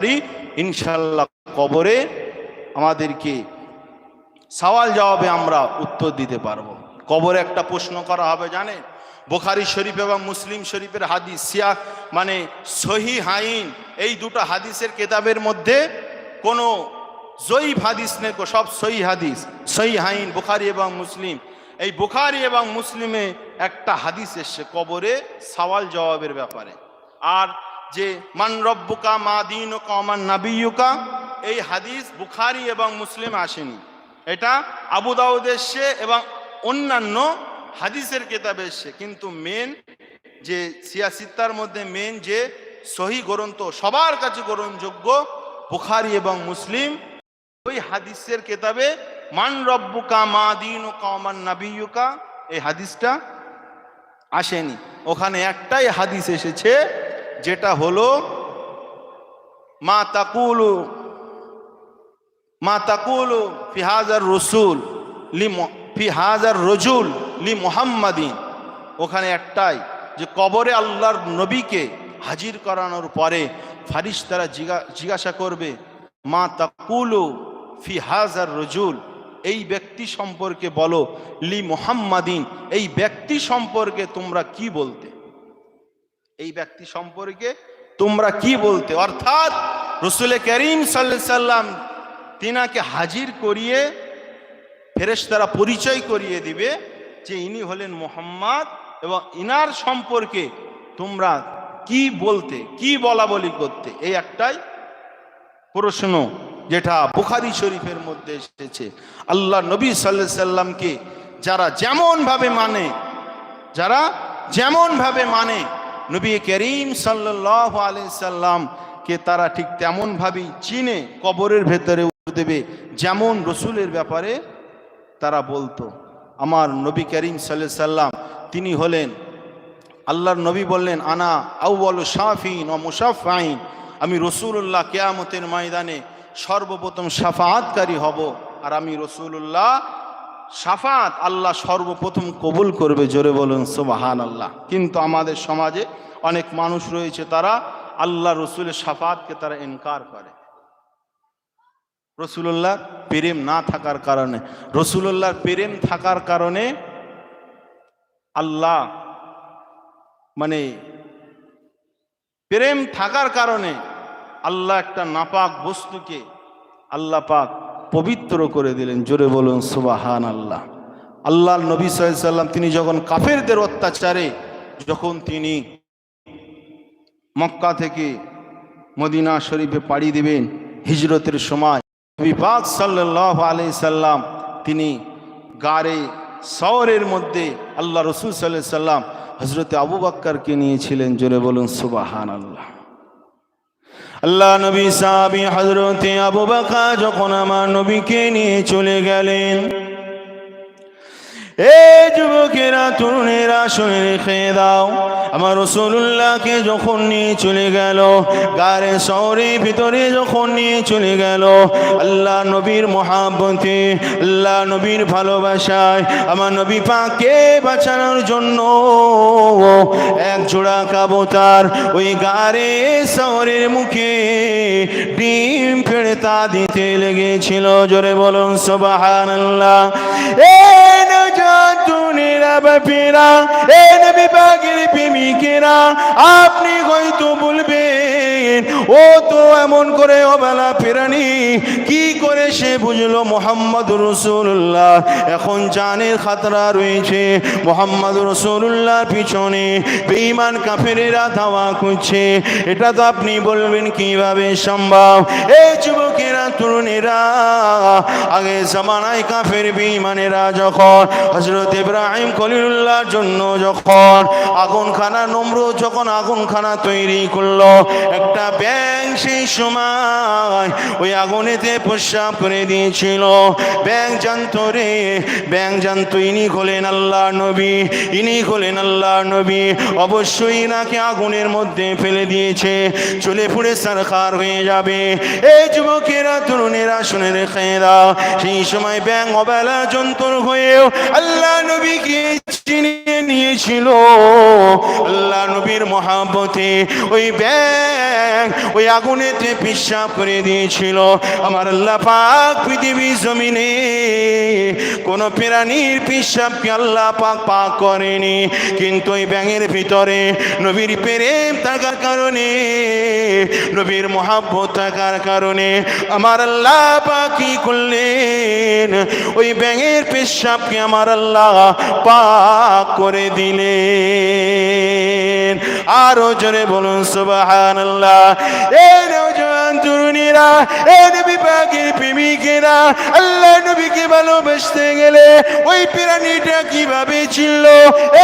পারি ইনশাল্লাহ কবরে আমাদেরকে সওয়াল জবাবে আমরা উত্তর দিতে পারব। কবরে একটা প্রশ্ন করা হবে জানে বোখারি শরীফ এবং মুসলিম শরীফের হাদিস, সিয়া মানে সহি হাইন, এই দুটো হাদিসের কেতাবের মধ্যে কোনো জয়ীফ হাদিস নেই সব সহি হাদিস, সহি হাইন, বুখারি এবং মুসলিম। এই বুখারি এবং মুসলিমে একটা হাদিস এসছে কবরে সওয়াল জবাবের ব্যাপারে। আর যে, মান রব্বুকা মা দিন কমান নাবিয়ুকা? এই হাদিস বুখারি এবং মুসলিম আসেনি। এটা আবু দাউদ এসছে এবং অন্যান্য হাদিসের কেতাবে এসছে কিন্তু মেন যে সিয়াসিত্তার মধ্যে মেন যে সহি গ্রন্থ, সবার কাছে গ্রহণযোগ্য বুখারি এবং মুসলিম, ওই হাদিসের কেতাবে মান রব্বুকা মা দিন ও কমান নাবিয়ুকা? এই হাদিসটা আসেনি। ওখানে একটাই হাদিস এসেছে যেটা হলো, মা তাকুলু মা তাকুলু ফিহাজার রসুল, লি ফিহাজার রজুল লি মোহাম্মদিন। ওখানে একটাই, যে কবরে আল্লাহর নবীকে হাজির করানোর পরে ফারিস তারা জিজ্ঞাসা করবে, মা তাকুলু ফি হাজার রজুল, এই ব্যক্তি সম্পর্কে বলো, লি মোহাম্মদিন, এই ব্যক্তি সম্পর্কে তোমরা কি বলতে? এই ব্যক্তি সম্পর্কে তোমরা কি বলতে? অর্থাৎ রসুল করিম সাল্লা সাল্লাম তিনাকে হাজির করিয়ে ফেরেশতারা পরিচয় করিয়ে দিবে যে ইনি হলেন মোহাম্মদ এবং ইনার সম্পর্কে তোমরা কি বলতে, কি বলা বলি করতে? এই একটাই প্রশ্ন যেটা বুখারি শরীফের মধ্যে এসেছে। আল্লাহ নবী সাল্লাহ সাল্লামকে যারা যেমনভাবে মানে যারা যেমনভাবে মানে নবী করিম সাল্লাহ সাল্লামকে তারা ঠিক তেমনভাবেই চিনে, কবরের ভেতরে দেবে, যেমন রসুলের ব্যাপারে তারা বলতো। আমার নবী করিম সাল্লাহ সাল্লাম, তিনি হলেন আল্লাহর নবী বললেন, আনা আউ্বাল শাফিন ও মুসাফাইন আমি রসুল্লাহ কেয়ামতের ময়দানে সর্বপ্রথম সাফাতকারী হব, আর আমি রসুল্লাহ সাফাত আল্লাহ সর্বপ্রথম কবুল করবে, জোরে বলুন সোবাহান আল্লাহ কিন্তু আমাদের সমাজে অনেক মানুষ রয়েছে, তারা আল্লাহ রসুলের সাফাতকে তারা ইনকার করে। রসুল্লাহ প্রেম না থাকার কারণে রসুল্লাহর প্রেম থাকার কারণে আল্লাহ মানে প্রেম থাকার কারণে আল্লাহ একটা নাপাক বস্তুকে আল্লাহ পাক পবিত্র করে দিলেন। জোরে বলুন সুবাহান আল্লাহ আল্লাহ নবী সাল্লাম তিনি যখন কাফেরদের অত্যাচারে, যখন তিনি মক্কা থেকে মদিনা শরীফে পাড়ি দিবেন, হিজরতের সময়, নবী পাক সাল্লাহ আলি সাল্লাম তিনি গাড়ে শহরের মধ্যে আল্লাহ রসুল সাল্লাহ সাল্লাম হজরতে আবু বাক্কারকে নিয়েছিলেন। জোরে বলুন সুবাহান আল্লাহ আল্লাহ নবী সাহাবি হজরতে আবু বাকা যখন আমার নবীকে নিয়ে চলে গেলেন এ যুবকেরা, তরুণেরা রেখে দাও। আমার যখন নিয়ে চলে গেল ভিতরে যখন নিয়ে চলে আল্লাহ নবীর আল্লাহ নবীর ভালোবাসায়, আমার বাঁচানোর জন্য এক জোড়া কাবতার ওই গারে শহরের মুখে ডিম ফেড়ে তা দিতে লেগেছিল। জোরে বলুন সোবাহান আপনি হয়তো বলবেন ও তো এমন করে অবেলা ফেরানি। কি করে সে বুঝলো? মোহাম্মদ রসুল্লাহ এখন জানের খাতরা রয়েছে। মোহাম্মদ রসুল্লাহর পিছনে বেঈমান কাফেরেরা ধাওয়া খুঁজছে এটা তো আপনি বলবেন কীভাবে সম্ভব? এই যুবকেরা, তরুণেরা, আগে জামানায় কাফের বেঈমানেরা যখন হজরত ইব্রাহিম খলিলুল্লাহর জন্য যখন আগুনখানা নম্র যখন আগুনখানা তৈরি করল একটা ব্যাং সেই সময় ওই আগুনেতে প্রস্রাব করে দিয়েছিল। ব্যাং জানতো রে ব্যাং জানতো, ইনি হলেন আল্লাহ নবী, ইনি হলেন আল্লাহ নবী। অবশ্যই ইনাকে আগুনের মধ্যে ফেলে দিয়েছে, চলে পুড়ে সারখার হয়ে যাবে। এই যুবকেরা, তরুণেরা শুনে রেখে দাও সেই সময় ব্যাং অবেলা যন্ত্র হয়েও আল্লাহ নবী নবীকে চিনিয়ে নিয়েছিল। আল্লাহ নবীর মহাব্বতে ওই ব্যাগ ওই আগুনেতে পিসাব করে দিয়েছিল। আমার আল্লাহ পাক পৃথিবী জমিনে কোন প্রাণীর পিসাবকে আল্লাহ পাক পাক করেনি। কিন্তু ওই ব্যাঙের ভিতরে নবীর প্রেম থাকার কারণে, নবীর মহাব্বত থাকার কারণে আমার আল্লাহ পাক কি করলেন? ওই ব্যাঙের পেশাবকে আমার আল্লাহ পাক করে দিলেন। আরও জোরে বলুন সুবাহান আল্লাহ এ তরুণীরা, এ নবী প্রেমিকেরা, আল্লাহ নবীকে ভালোবাসতে গেলে ওই প্রাণীটা কীভাবে ছিল?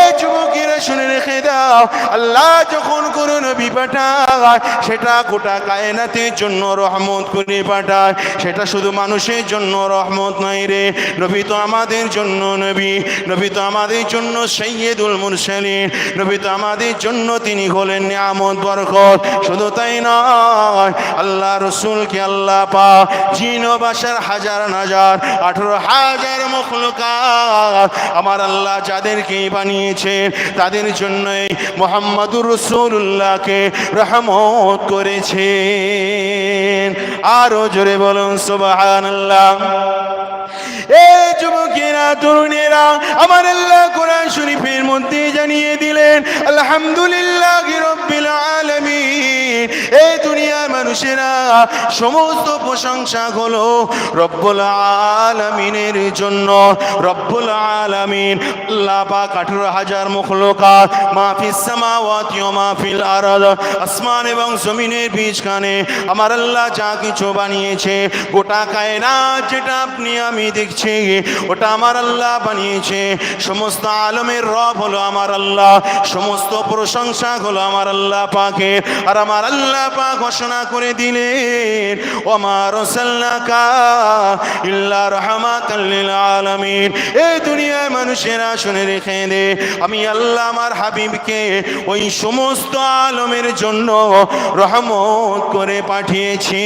এ যুবকেরা শুনে রেখে দাও, আল্লাহ যখন নবী পাঠায়, সেটা গোটা কায়নাতের জন্য রহমত করে পাঠায়। সেটা শুধু মানুষের জন্য রহমত নয় রে, নবী তো আমাদের জন্য নবী নবী তো আমাদের জন্য সৈয়দুল মুরসালিন, নবী তো আমাদের জন্য তিনি হলেন নিয়ামত, বরকত। শুধু তাই নয়, আল্লাহ রসুলকে আল্লাহ পা জিন বাসার হাজার হাজার আঠারো হাজার মখলুকাত আমার আল্লাহ যাদেরকে বানিয়েছেন, তাদের জন্যই মোহাম্মদুর রসুল্লাহকে রহমত করেছেন। আরও জোরে বলুন সুবাহান আল্লাহ এ যুবকেরা, তরুণেরা, আমার আল্লাহ কোরআন শরীফের মধ্যে জানিয়ে দিলেন, আলহামদুলিল্লাহ রব্বিল আলামিন। এই দুনিয়ার মানুষেরা, সমস্ত প্রশংসা হলো রব্বুল আলামিনের জন্য। রব্বুল আলামিন, আল্লাহ আঠারো হাজার মখলুকাত মাহফিস সামাওয়াতি ও মাহফিল আরদ, আসমান এবং জমিনের বীজখানে আমার আল্লাহ যা কিছু বানিয়েছে, গোটা কায়নাত যেটা আপনি আমি দেখছি, ওটা আমার আল্লাহ বানিয়েছে। সমস্ত আলমের রব হলো আমার আল্লাহ, সমস্ত প্রশংসা হলো আমার আল্লাহ পাকে। আর আমার আল্লাহ পাক ঘোষণা করে দিলেন আমার ইল্লা এই দুনিয়ায় মানুষেরা শুনে রেখে দে, আমি আল্লাহ আমার হাবিবকে ওই সমস্ত আলমের জন্য রহমত করে পাঠিয়েছি।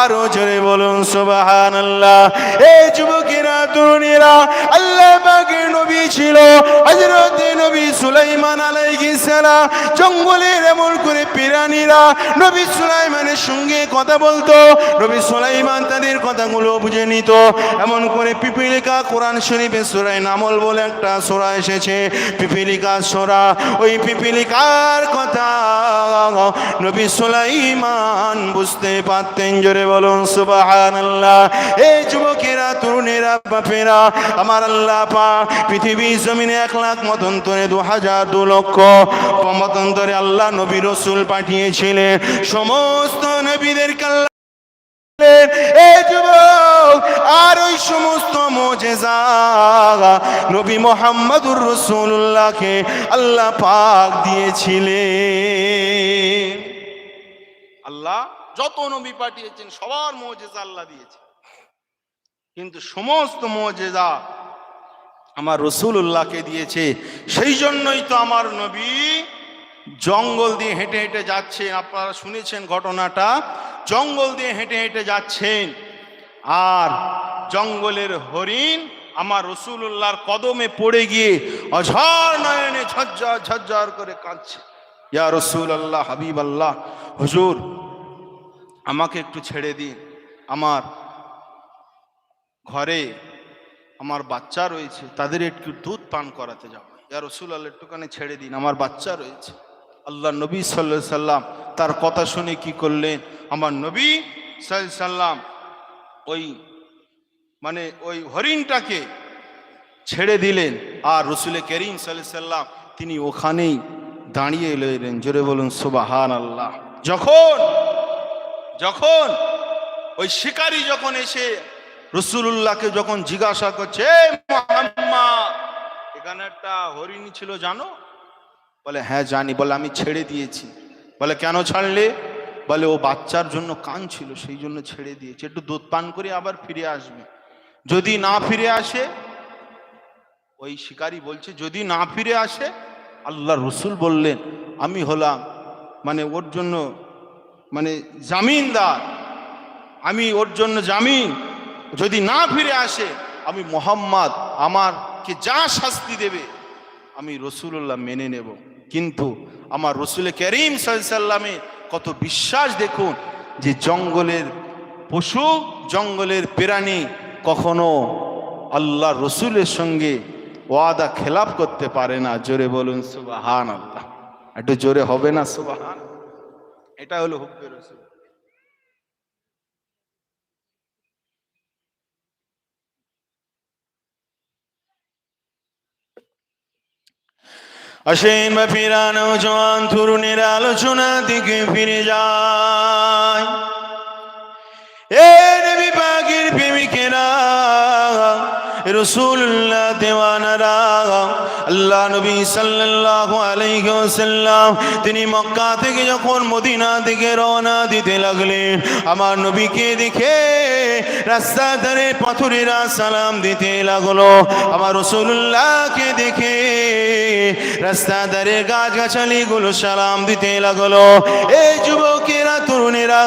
আরও জোরে বলুন সুবাহান আল্লাহ এই যুবকেরা, তরুণীরা আল্লাহ পাকের নবী ছিল হজরত নবী সুলাইমান আলাইহিস সালাম। জঙ্গলের এমন করে পিরানিরা নবী সুলাইমানের সঙ্গে কথা বলতো, নবী সুলাইমান তাদের কথাগুলো বুঝে নিত, এমন করে কোরআন শরীফে সূরা নামল বলে একটা সূরা এসেছে পিপিলিকা সূরা। ওই পিপিলিকার কথা নবী সুলাইমান বুঝতে পারতেন, জোরে বলুন, সুবহানাল্লাহ। এই যুবকেরা, তরুণেরা, বাপেরা, আমার আল্লাহ পা পৃথিবী জমিনে এক লাখ মতন্তরে দু হাজার দু লক্ষ মতন্তরে আল্লাহ নবী রসুল পাঠিয়েছিলেন। সমস্ত নবীদেরকে আল্লাহ এই যুবক, আর ওই সমস্ত মোজেজা, নবী মোহাম্মদুর রসুল্লাহকে আল্লাহ পাক দিয়েছিলেন। আল্লাহ যত নবী পাঠিয়েছেন, সবার মোজেজা আল্লাহ দিয়েছে। কিন্তু সমস্ত মোজেজা আমার রসুল্লাহকে দিয়েছে সেই জন্যই তো আমার নবী জঙ্গল দিয়ে হেঁটে হেঁটে যাচ্ছেন। আপনারা শুনেছেন ঘটনাটা। জঙ্গল দিয়ে হেঁটে হেঁটে যাচ্ছেন। আর জঙ্গলের হরিণ আমার রসুল্লাহর কদমে পড়ে গিয়ে অঝর নয়নে ঝরঝর ঝরঝর করে কাঁদছে। ইয়া রসুল আল্লাহ হাবিব আল্লাহ হজুর, আমাকে একটু ছেড়ে দিন। আমার ঘরে আমার বাচ্চা রয়েছে, তাদের একটু দুধ পান করাতে যাব। ইয়া রসুল আল্লাহ একটুখানি ছেড়ে দিন। আমার বাচ্চা রয়েছে। আল্লাহ নবী সাল্লাহ সাল্লাম তার কথা শুনে কি করলেন? আমার নবী সাল্লাম ওই মানে ওই হরিণটাকে ছেড়ে দিলেন আর রসুলে করিম সাল্লাহ সাল্লাম তিনি ওখানেই দাঁড়িয়ে এলেন জোরে বলুন সুবাহান আল্লাহ যখন যখন ওই শিকারী যখন এসে রসুল্লাহকে যখন জিজ্ঞাসা করছে এখানে একটা হরিণী ছিল, জানো? বলে হ্যাঁ জানি। বলে, আমি ছেড়ে দিয়েছি। বলে, কেন ছাড়লে? বলে, ও বাচ্চার জন্য কান ছিল সেই জন্য ছেড়ে দিয়েছে। একটু দুধ পান করে আবার ফিরে আসবে। যদি না ফিরে আসে, ওই শিকারি বলছে, যদি না ফিরে আসে আল্লাহ রসুল বললেন, আমি হলাম মানে ওর জন্য মানে জামিনদার, আমি ওর জন্য জামিন। যদি না ফিরে আসে, আমি মোহাম্মদ আমার আমাকে যা শাস্তি দেবে, আমি রসুল্লাহ মেনে নেব। কিন্তু আমার রসুল করিম সাল্লামে কত বিশ্বাস দেখুন যে জঙ্গলের পশু, জঙ্গলের প্রাণী কখনো আল্লাহ রসুলের সঙ্গে ওয়াদা খেলাপ করতে পারে না। জোরে বলুন সুবাহান আল্লাহ একটু জোরে হবে না, সুবাহান। এটা হলো হুব্বে রসুল। আসেন বা ফিরানো জওয়ান তরুণের আলোচনা দিকে ফিরে যায়। এ নবী পাখির প্রেমিকেরা রসুল্লাহ দেওয়ানারা, আল্লাহ নবী সাল্লাল্লাহু আলাইহি ওয়াসাল্লাম, তিনি মক্কা থেকে যখন মদিনা থেকে রওনা দিতে লাগলেন, আমার নবীকে দেখে রাস্তা ধারে পাথরেরা সালাম দিতে লাগল। আমার রসুল্লাহকে দেখে রাস্তা ধারে গাছ গাছালিগুলো সালাম দিতে লাগল। এই যুবকেরা, তরুণেরা,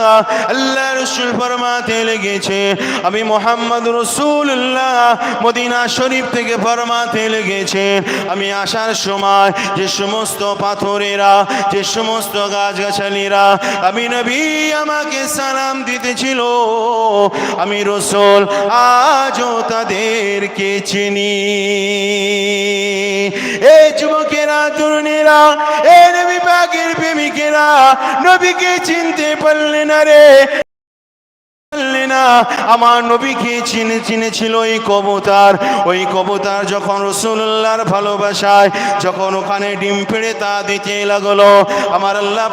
আল্লাহ রসুল ফরমাতে লেগেছে, আমি মোহাম্মদ রসুল্লাহ মদিনা শরীফ থেকে ফরমাতে লেগেছে আমি আসার সময় যে সমস্ত পাথরেরা, যে সমস্ত গাছ গাছালিরা আমি নবী আমাকে সালাম দিতেছিল। আমি রসুল আজও তাদেরকে চিনি। এই যুবকেরা, তরুণীরা, এ নবী পাকের প্রেমিকেরা, নবীকে চিনতে পারলে না রে। না। আমার নবীকে চিনে চিনেছিল ওই কবতার। ওই কবতার যখন রসুল্লাহর ভালোবাসায়, যখন ওখানে ডিম পেড়ে তা দিতে লাগল, আমার আল্লাহ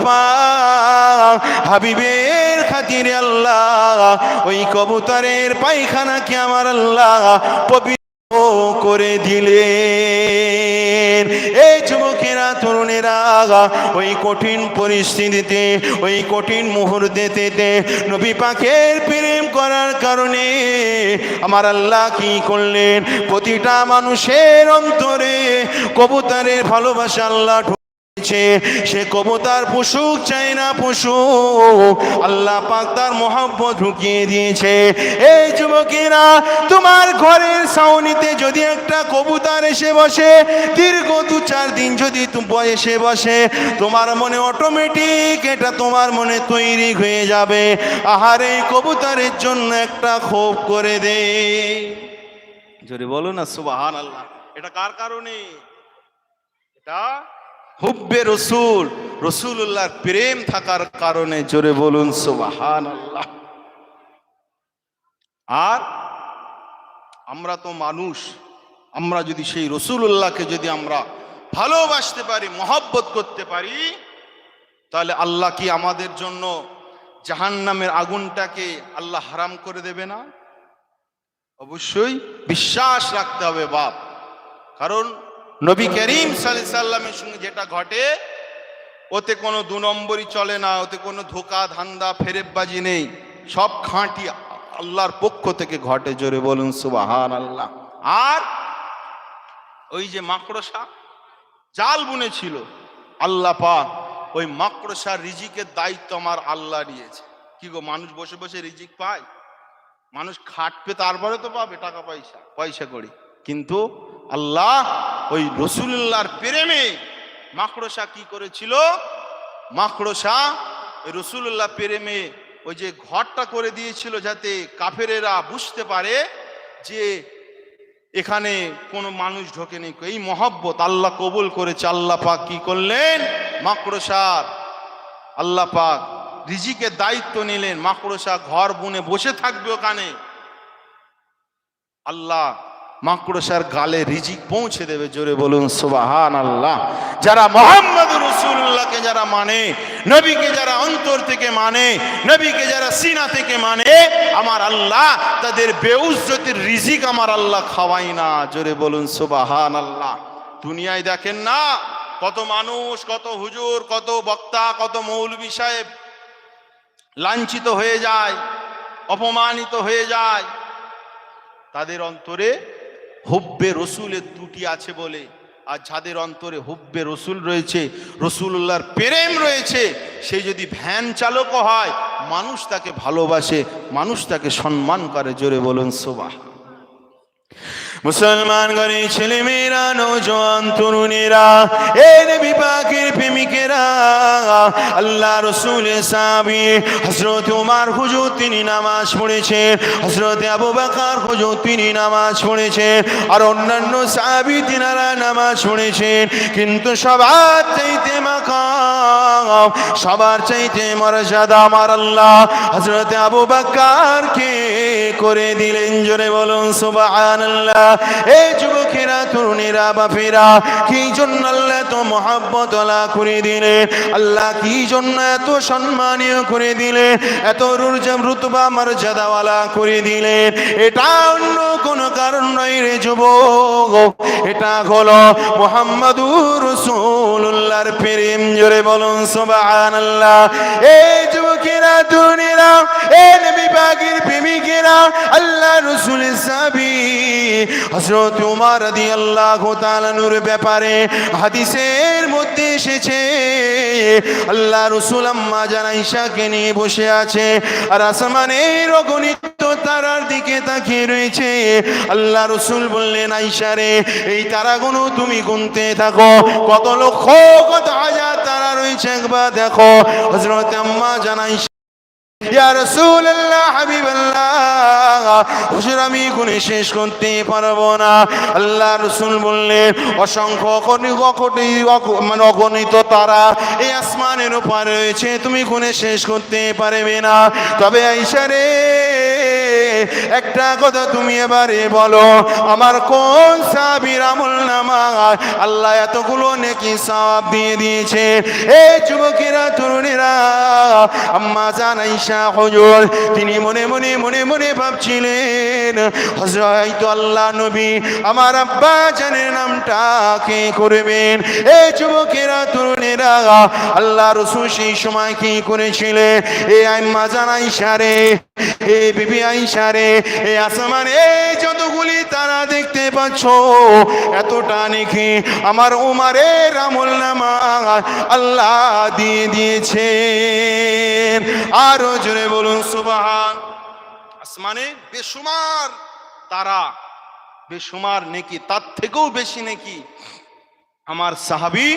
হাবিবের খাতিরে আল্লাহ ওই কবুতরের পায়খানাকে আমার আল্লাহ পবিত্র করে দিলেন এই যুবকেরা, তরুণেরা ওই কঠিন পরিস্থিতিতে, ওই কঠিন মুহূর্তেতে নবী পাকের প্রেম করার কারণে আমার আল্লাহ কি করলেন প্রতিটা মানুষের অন্তরে কবুতরের ভালোবাসা আল্লাহ। সে কবুতার পশুক চাই না পশু আল্লাহ পাক তার মহব্বত ঢুকিয়ে দিয়েছে। এই যুবকেরা, তোমার ঘরের ছাউনিতে যদি একটা কবুতর এসে বসে, দীর্ঘ দু চার দিন যদি এসে বসে, তোমার মনে অটোমেটিক এটা তোমার মনে তৈরি হয়ে যাবে। আহার এই কবুতরের জন্য একটা ক্ষোভ করে দে। যদি বলো না সুবাহান আল্লাহ এটা কার কারণে? এটা হুব্বে রসুল রসুল্লাহর প্রেম থাকার কারণে জোরে বলুন সুবাহান আল্লাহ আর আমরা তো মানুষ, আমরা যদি সেই রসুল্লাহকে যদি আমরা ভালোবাসতে পারি, মহব্বত করতে পারি, তাহলে আল্লাহ কি আমাদের জন্য জাহান্নামের আগুনটাকে আল্লাহ হারাম করে দেবে না? অবশ্যই বিশ্বাস রাখতে হবে বাপ। কারণ নবী করিম সাল্লামের সঙ্গে যেটা ঘটে, ওতে কোনো দু নম্বরই চলে না, ওতে কোনো ধোকা ধান্দা ফেরেববাজি নেই। সব খাঁটি আল্লাহর পক্ষ থেকে ঘটে, জোরে বলুন সুবাহান আল্লাহ আর ওই যে মাকড়সা, জাল বুনেছিল, আল্লাহ পাক ওই মাকড়সার রিজিকের দায়িত্ব আমার আল্লাহ নিয়েছে কি গো, মানুষ বসে বসে রিজিক পায়? মানুষ খাটবে, তারপরে তো পাবে টাকা পয়সা পয়সা করি কিন্তু আল্লাহ ওই রসুল্লাহর প্রেমে মাকড়সা কি করেছিল? মাকড়সা রসুল্লাহ প্রেমে ওই যে ঘরটা করে দিয়েছিল যাতে কাফেরেরা বুঝতে পারে যে এখানে কোনো মানুষ ঢোকেনি এই মহব্বত আল্লাহ কবুল করেছে। আল্লাহ পাক কি করলেন? মাকড়সার আল্লাহ পাক রিজিকের দায়িত্ব নিলেন। মাকড়সা ঘর বুনে বসে থাকবে ওখানে। আল্লাহ মাকড়সার গালে রিজিক পৌঁছে দেবে, জোরে বলুন সুবাহান আল্লাহ যারা মোহাম্মদ রসুল্লাহকে যারা মানে নবীকে যারা অন্তর থেকে মানে নবীকে যারা সিনা থেকে মানে আমার আল্লাহ, তাদের বেউজ্জতির রিজিক আমার আল্লাহ খাওয়াই না, জোরে বলুন সুবাহান আল্লাহ দুনিয়ায় দেখেন না, কত মানুষ, কত হুজুর, কত বক্তা, কত মৌলবী সাহেব লাঞ্ছিত হয়ে যায়, অপমানিত হয়ে যায়। তাদের অন্তরে হুব্বে রসুলের ত্রুটি আছে বলে, আর যাদের অন্তরে হুব্বে রসুল রয়েছে রসুল্লাহর প্রেম রয়েছে, সে যদি ভ্যান চালকও হয়, মানুষ তাকে ভালোবাসে, মানুষ তাকে সম্মান করে, জোরে বলুন সোবাহ মুসলমান ঘরে ছেলে মেয়েরা নৌজওয়ান তরুণেরা, এ নবী পাকের প্রেমিকেরা, আল্লাহ রসুল সাহাবি হজরত উমার হুজুর তিনি নামাজ পড়েছে হজরত আবু বাকার হুজুর তিনি নামাজ পড়েছেন আর অন্যান্য সাহাবি তিনারা নামাজ পড়েছেন, কিন্তু সবার চাইতে মাকাম সবার চাইতে মর্যাদা আমার আল্লাহ। হজরত আবু বাক্কারকে করে দিলেন? জোরে বলুন সুবাহ এই যুবকেরা তরুণীরা বাপেরা কি জন্য আল্লাহ এত মহাব্বত করে দিলেন? আল্লাহ কি জন্য এত সম্মানীয় করে দিলেন? এত রুজম রুতবা মর্যাদাওয়ালা করে দিলেন? এটা অন্য কোনো কারণ নয় রে যুবক। এটা হলো মোহাম্মদুর রসুল্লাহর প্রেম। জোরে বলুন, সুবহানাল্লাহ। এই যুবকেরা, তরুণীরা, এ নবী পাকের প্রেমিকেরা, আল্লাহ রসুলের সাবি হযরত উমর রাদিয়াল্লাহু ব্যাপারে হাদিসের মধ্যে এসেছে, আল্লাহ রসুল আম্মা জান আয়েশাকে নিয়ে বসে আছে আর আসমানের অগণিত তারার দিকে তাকিয়ে রয়েছে, আল্লাহ রসুল বললেন, আয়েশা রে, এই তারাগুলো তুমি গুনতে থাকো, কত লক্ষ, কত হাজার তারা রয়েছে, একবার দেখো। হযরত আম্মা জান ইয়া রাসূলুল্লাহ, হাবিবাল্লাহ, হুজুর, আমি গুণে শেষ করতে পারব না। আল্লাহ রসুল বললেন, অসংখ্য অগণিত মানে অগণিত তারা এই আসমানের উপর রয়েছে, তুমি গুণে শেষ করতে পারবে না। তবে আইসা রে, একটা কথা তুমি এবারে বলো, আমার কোন সাবির আমল নামা আল্লাহ এতগুলো নেকি সওয়াব দিয়ে দিয়েছে? এই যুবকেরা, তরুণীরা আম্মা জান আয়েশা হুজুর, তিনি মনে মনে মনে মনে ভাবছিলেন, হযরত আল্লাহ নবী, আমার আব্বা জানের নামটা কে করবেন? এই যুবকেরা, তরুণেরা, আল্লাহ রসুল সেই সময় কি করেছিলেন এই আম্মা জান আয়েশা রে, এ বিবি আয়েশা রে এই আসমানে এই যতগুলি তারা দেখতে পাচ্ছ, এতটা নাকি আমার উমারের আমল নামা আল্লাহ দিয়ে দিয়েছেন আরও জোরে বলুন, সুবহান। আসমানে বেশুমার তারা, বেশুমার নেকি, তার থেকেও বেশি নেকি। আমার সাহাবি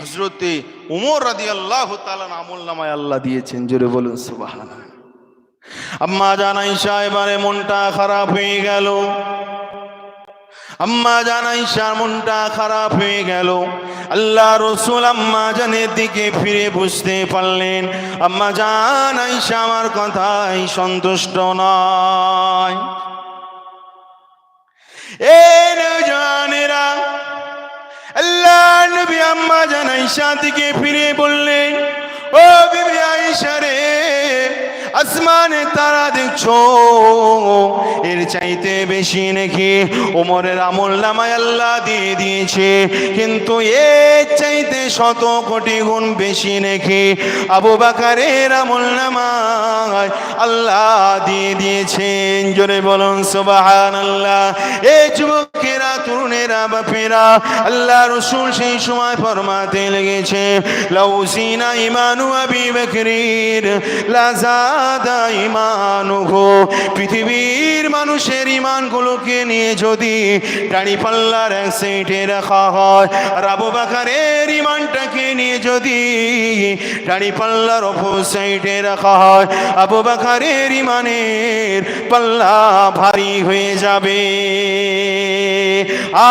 হজরতে উমর রাদি আল্লাহ তালান আমল নামায় আল্লাহ দিয়েছেন, জোরে বলুন, সুবাহান। আম্মা জানাই এবারে মনটা খারাপ হয়ে গেল। আম্মা জানাই মনটা খারাপ হয়ে গেল। আল্লাহ রসুল আম্মা জানের দিকে ফিরে বুঝতে পারলেন, আম্মা জানাই আমার কথাই সন্তুষ্ট নয়। এ আল্লাহ নবী আম্মা জান আয়েশা থেকে ফিরে বললেন, ও বিবি আয়েশা রে আসমানে তারা দেখছ। এর চাইতে বেশি নাকি ওমরের আমল নামায় আল্লাহ দিয়ে দিয়েছে। কিন্তু এর চাইতে শত কোটি গুণ বেশি নাকি আবু বাকারের আমল নামায় আল্লাহ দিয়ে দিয়েছেন। জোরে বলুন সুবাহান আল্লাহ এই যুবকেরা, তরুণেরা, বাপেরা, আল্লাহ রসুল সেই সময় ফরমাতে লেগেছে। লাউসিনা ইমানু আবি বকরির লাজাদা ইমানুহু পৃথিবীর মানুষের ইমানগুলোকে নিয়ে যদি দাড়ি পাল্লার এক সাইডে রাখা হয় আর আবু বাকারের ইমানটাকে নিয়ে যদি দাড়ি পাল্লার অপর সাইডে রাখা হয়, আবু বাকারের ইমানের পাল্লা ভারী হয়ে যাবে।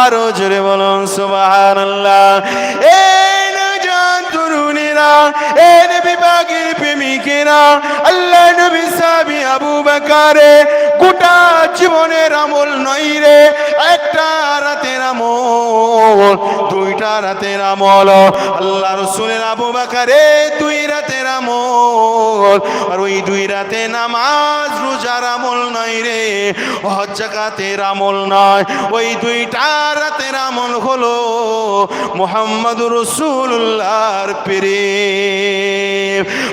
আরও জোরে বলুন, সুবহানাল্লাহ। এই নওজোয়ান তরুণেরা নবী পাকের প্রেমিকেরা, আল্লাহ আবু বেকারে গোটা জীবনের আমল নই রে। একটা আমল, দুইটা রাতের আমল। আল্লাহ রসুলের আবু বকরে দুই রাতের আমল। আর ওই দুই রাতে নামাজ রোজার আমল রে, হজ জাকাতের আমল নয় ওই দুইটা রাতের আমল হলো মোহাম্মদ রসুল্লাহর পেরে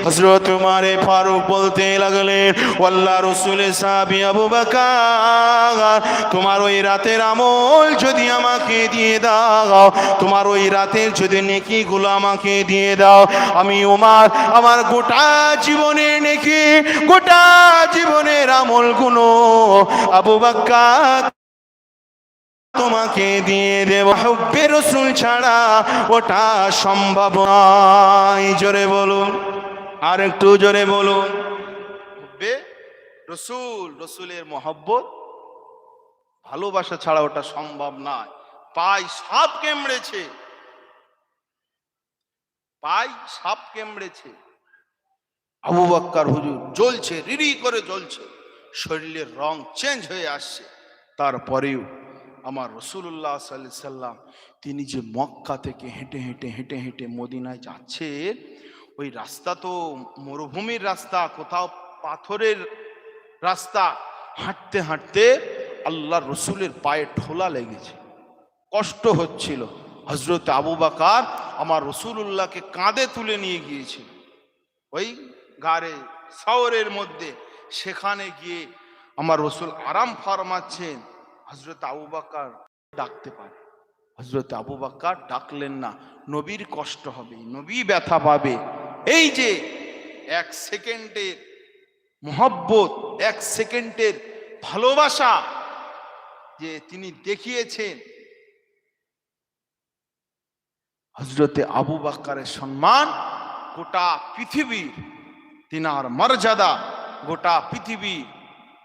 হজরত ফারুক বলতে লাগলেন আল্লাহ রসুলের সাহাবি আবু বাকার, তোমার ওই রাতের আমল যদি আমাকে দিয়ে দাও। তোমার ওই রাতের যদি নেকিগুলো আমাকে দিয়ে দাও। আমি ওমার আমার গোটা জীবনের নেকি, গোটা জীবনের আমলগুলো আবু বাক্কা তোমাকে দিয়ে দেব। হুব্বে রসুল ছাড়া ওটা সম্ভব নয়। জোরে বলুন, আর একটু জোরে বলুন। রসুল, রসুলের মহব্বত ভালোবাসা ছাড়া ওটা সম্ভব নয়। পাই সাপ কেমড়েছে পাই সাপ কেমড়েছে আবু বাক্কার হুজুর জ্বলছে, রিরি করে জ্বলছে। শরীরের রং চেঞ্জ হয়ে আসছে। তারপরেও আমার রসুল্লাহ সাল্লাম তিনি যে মক্কা থেকে হেঁটে হেঁটে হেঁটে হেঁটে মদিনায় যাচ্ছে, ওই রাস্তা তো মরুভূমির রাস্তা, কোথাও পাথরের রাস্তা। হাঁটতে হাঁটতে আল্লাহ রসুলের পায়ে ঠোলা লেগেছে। কষ্ট হচ্ছিল। হজরত আবু বাকার আমার রসুল্লাহকে কাঁধে তুলে নিয়ে গিয়েছিল। ওই গাড়ে শহরের মধ্যে সেখানে গিয়ে আমার রসুল আরাম ফরমাচ্ছেন হজরত আবু বাকার ডাকতে পারে। হজরত আবু বাক্কার ডাকলেন না, নবীর কষ্ট হবে, নবী ব্যথা পাবে। এই যে এক সেকেন্ডের মোহব্বত, এক সেকেন্ডের ভালোবাসা যে তিনি দেখিয়েছেন। হজরতে আবু বাক্কারের সম্মান গোটা পৃথিবীর তিনার মর্যাদা, গোটা পৃথিবী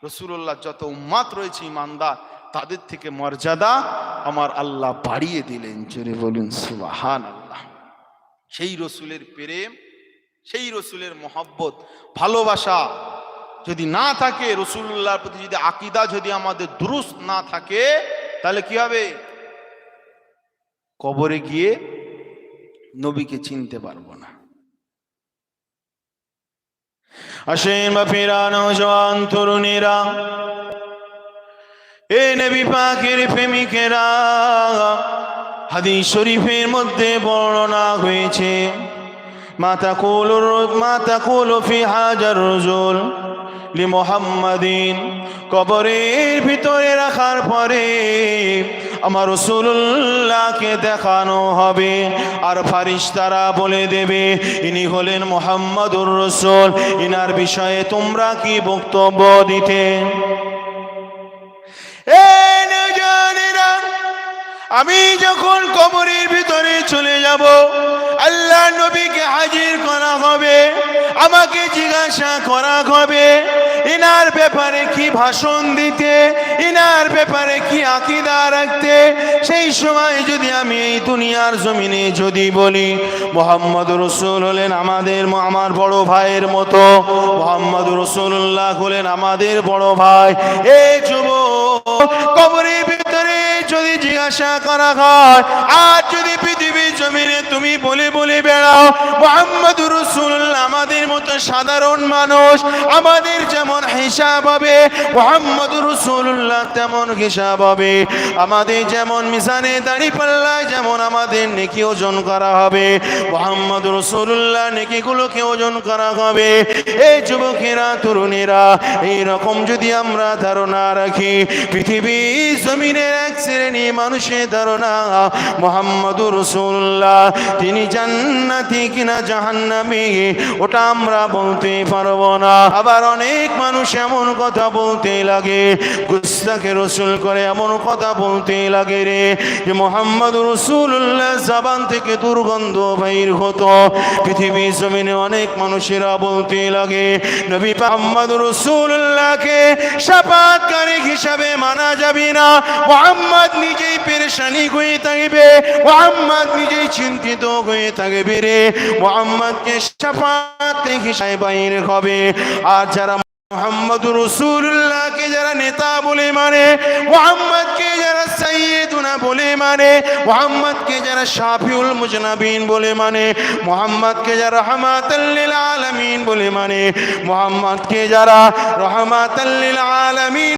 রসুল্লাহ যত উম্মাত রয়েছে, ইমানদার, তাদের থেকে মর্যাদা আমার আল্লাহ বাড়িয়ে দিলেন। জোরে বলুন সুবাহান আল্লাহ সেই রসুলের প্রেম, সেই রসুলের মহব্বত, ভালোবাসা যদি না থাকে, রসুল্লাহর প্রতি যদি আকিদা যদি আমাদের দুরুস্ত না থাকে, তাহলে কি হবে? কবরে গিয়ে নবীকে চিনতে পারব না। আসেন বা ফেরানো, জওয়ান তরুণেরা, এ নবী পাখির প্রেমিকেরা, হাদিস শরীফের মধ্যে বর্ণনা হয়েছে মাতা কুলুর মাতা কুলু ফি হাজার রজুল লি মোহাম্মদিন কবরের ভিতরে রাখার পরে আমার রসুল্লাহকে দেখানো হবে। আর ফারিস্তারা বলে দেবে, ইনি হলেন মোহাম্মদুর রসুল, ইনার বিষয়ে তোমরা কি বক্তব্য দিতে? আমি যখন কবরের ভিতরে চলে যাব, আল্লাহ নবীকে হাজির করা হবে, আমাকে জিজ্ঞাসা করা হবে, ইনার ব্যাপারে কি ভাষণ দিতে, ইনার ব্যাপারে কি আকিদা রাখতে, সেই সময় যদি আমি এই দুনিয়ার জমিনে যদি বলি, মোহাম্মদ রসুল হলেন আমাদের আমার বড় ভাইয়ের মতো, মোহাম্মদ রসুল্লাহ হলেন আমাদের বড় ভাই। কবরের ভিতরে যদি জিজ্ঞাসা করা হয় আর যদি পৃথিবীর জমিনে তুমি বলে বলে বেড়াও মোহাম্মদ রসুল্লাহ, আমাদের মতো সাধারণ মানুষ, আমাদের যেমন হিসাব হবে মোহাম্মদ রসুল্লাহ তেমন হিসাব হবে। আমাদের যেমন মিশানে দাড়ি পাল্লায় যেমন আমাদের নেকি ওজন করা হবে মোহাম্মদ রসুল্লাহ নেকিগুলোকে ওজন করা হবে। এই যুবকেরা, তরুণেরা, এইরকম যদি আমরা ধারণা রাখি পৃথিবী জমিনের এক শ্রেণি মানুষের ধারণা, মোহাম্মদুর রসুল্লাহ, তিনি জান্নাতি কিনা জাহান্নামি ওটা আমরা বলতে পারব না। আবার অনেক মানুষ এমন কথা বলতে লাগে গুস্তাকে রসুল করে এমন কথা বলতে লাগে রে, যে মোহাম্মদ রসুল্লাহ জবান থেকে দুর্গন্ধ বাইর হতো। পৃথিবী জমিনে অনেক মানুষেরা বলতে লাগে, নবী মোহাম্মদ রসুল্লাহকে সাপাতকারী হিসাবে মানা যাবে না। মোহাম্মদ নিজেই পেরেশানি হয়ে থাকবে, মোহাম্মদ নিজেই চিন্তিত হয়ে থাকবে রে। মোহাম্মদকে সাপাত হিসাবে বাইর হবে। আর যারা মোহাম্মদ রসুল্লাহকে যারা নেতা বলে মানে মোহাম্মদকে যারা সাইয়েদুনা বলে মানে শাফিউল মুজনাবিন বলে মানে মোহাম্মদকে যারা রহমাতাল্লিল আলামিন বলে মানে মোহাম্মদকে যারা রহমাতাল্লিল আলামিন